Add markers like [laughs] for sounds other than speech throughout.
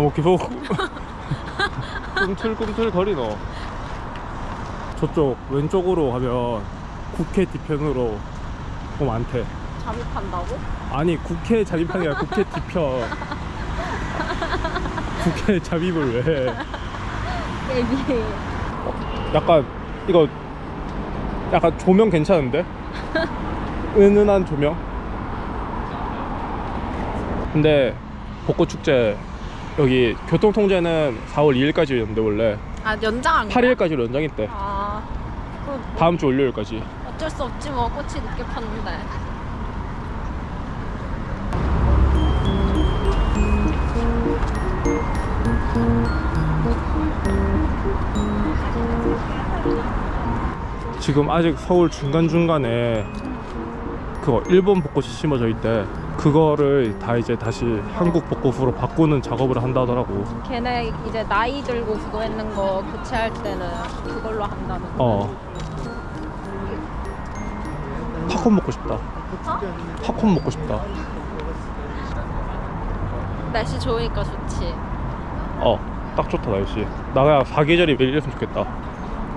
뭐 계속 꿈틀꿈틀 거리노 저쪽 왼쪽으로 가면 국회 뒤편으로 뭐 많대 잠입한다고? 아니 국회 잠입하는 게 아니라 국회 뒤편 국회 잠입을 왜 해? 예비. 약간 이거 약간 조명 괜찮은데? 은은한 조명? 근데 벚꽃 축제 여기 교통통제는 4월 2일까지였는데 원래 아 연장한 거야? 8일까지로 연장했대 아. 그 뭐, 다음 주 월요일까지 어쩔 수 없지 뭐 꽃이 늦게 폈는데. 지금 아직 서울 중간중간에 그거 일본 벚꽃이 심어져 있대 그거를 다 이제 다시 한국 벚꽃으로 바꾸는 작업을 한다 하더라고 걔네 이제 나이 들고 그거 했는 거 교체할 때는 그걸로 한다는 거. 어 팝콘 먹고 싶다 어? 팝콘 먹고 싶다 날씨 좋으니까 좋지. 어 딱 좋다 날씨 나 그냥 사계절이 매일 이랬으면 좋겠다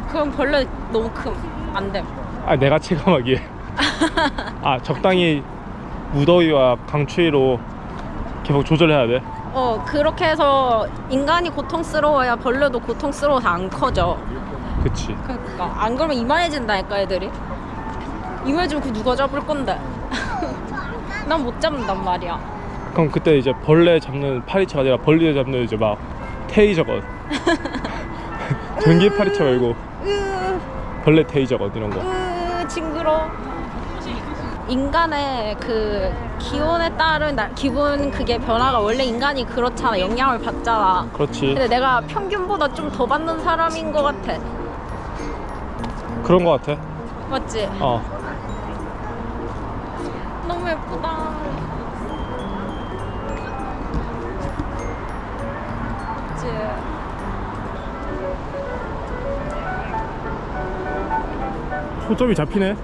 그럼 벌레 너무 큼. 안 돼. 아 내가 체감하기에 [laughs] 아 적당히 무더위와 강추위로 계속 조절해야 돼 어 그렇게 해서 인간이 고통스러워야 벌레도 고통스러워서 안 커져. 그치 그러니까 안 그러면 이만해진다니까 애들이. 이만해지면 그 누가 잡을 건데. [laughs] 난 못 잡는단 말이야. 그럼 그때 이제 벌레 잡는 파리채가 아니라 벌레 잡는 이제 막 테이저건 [laughs] 전기 파리채 말고 으, 벌레 테이저건 이런 거 으 징그러. 인간의 그 기온에 따른 나- 기분 그게 변화가 원래 인간이 그렇잖아 영향을 받잖아. 그렇지 근데 내가 평균보다 좀 더 받는 사람인 것 같아. 그런 거 같아 맞지? 어 너무 예쁘다. 그치? 초점이 잡히네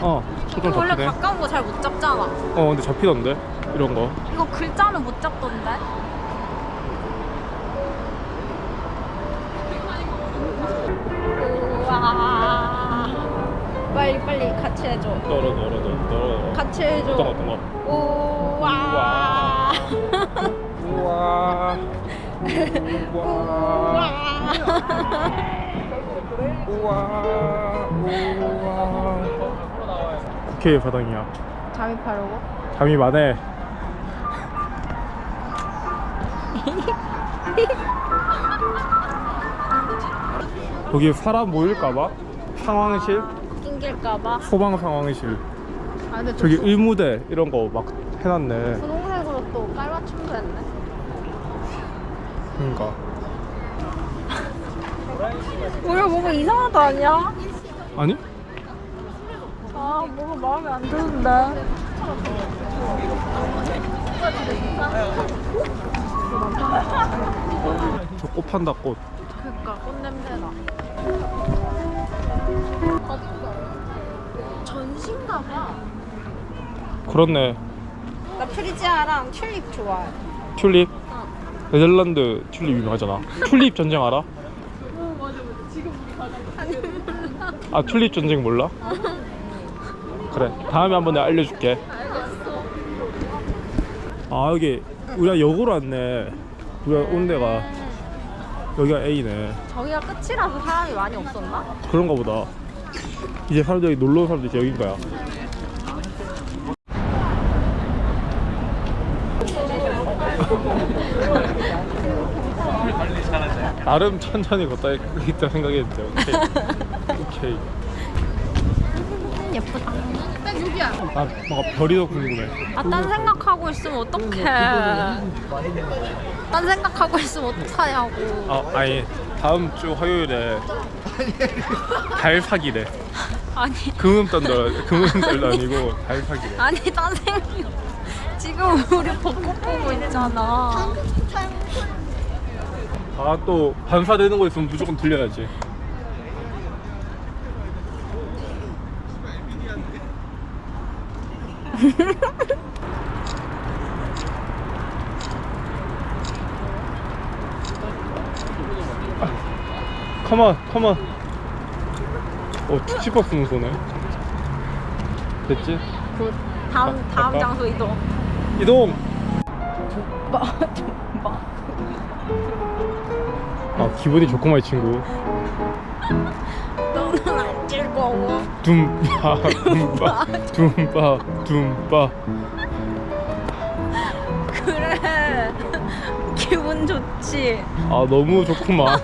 어 초점 이거 원래 잡히네 가까운 거 잘 못 잡잖아. 어 근데 잡히던데 이런 거 이거 글자는 못 잡던데? 우와. 빨리 빨리 같이 해줘. 널어 널어 널어 같이 해줘. 어떤 거 어떤 거 우와. 우와 [laughs] 우와 우와 우와 국회의 바닥이야 잠입하려고? 잠이 많네 여기 [laughs] 사람 모일까봐 상황실 낑길까봐. 소방 상황실 아 근데 저기 의무대 이런 거 막 해놨네 분홍색으로 또 깔맞춤도 했네. 그러니까 우리 뭔가 이상하다 아니야? 아니 아 뭔가 마음에 안 드는데. 저 꽃 판다 꽃 그니까 꽃 냄새나. 전신가 봐. 그렇네 나 프리지아랑 튤립 좋아해. 튤립 어. 네덜란드 튤립 유명하잖아 튤립 전쟁 알아? 아 튤립 전쟁 몰라? 그래. 다음에 한번 내가 알려줄게. 아 여기 우리가 역으로 왔네. 우리가 온 데가. 여기가 A네. 저기가 끝이라서 사람이 많이 없었나? 그런가 보다. 이제 사람들이 놀러 온 사람들이 이제 여긴 거야. [laughs] 나름 천천히 걷다 있다 생각했는데 오케이. [laughs] 오케이. 예쁘다. 아 뭔가 별이 더 궁금해 아, 딴 생각하고 있으면 어떡해. 딴 생각하고 있으면 어떡하냐고. 아 아니 다음 주 화요일에 달 사기래 아니, 금음단도 금음달도 아니고 달 사기래 아니, 딴 생각. 지금 우리 벚꽃 보고 있잖아. 아 또 반사되는 거 있으면 무조건 들려야지 아, 컴온 컴온 어 투치박스는 쏘네 됐지? 곧 다음 아, 다음 갈까? 장소 이동. 이동 뭐, 뭐. 아 기분이 좋구만 이 친구 너무 둠바 둠바 둠바 둠바 그래. 기분 좋지. 아 너무 좋구만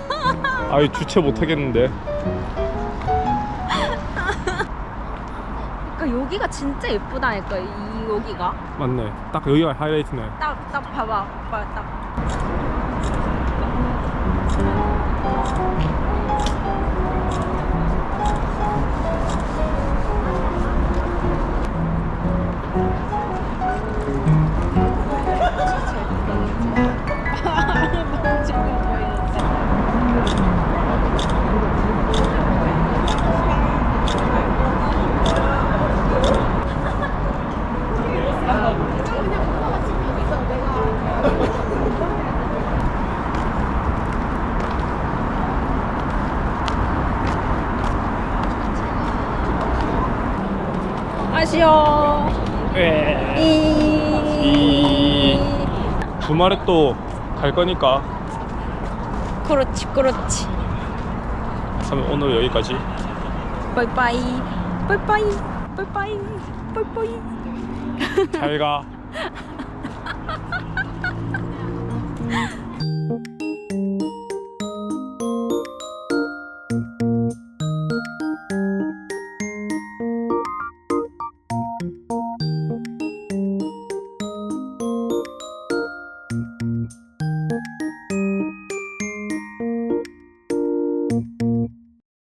아이 주체 못하겠는데 그러니까 여기가 진짜 예쁘다니까 이 여기가. 맞네 딱 여기가 하이라이트네 딱 딱 봐봐. 오빠 딱. 아쉬워. 이. 주말에 또 갈 거니까 그렇지 그렇지. 그럼 오늘 여기까지 빠이빠이. 빠이빠이. 빠이빠이. 빠이빠이. 잘가 [laughs]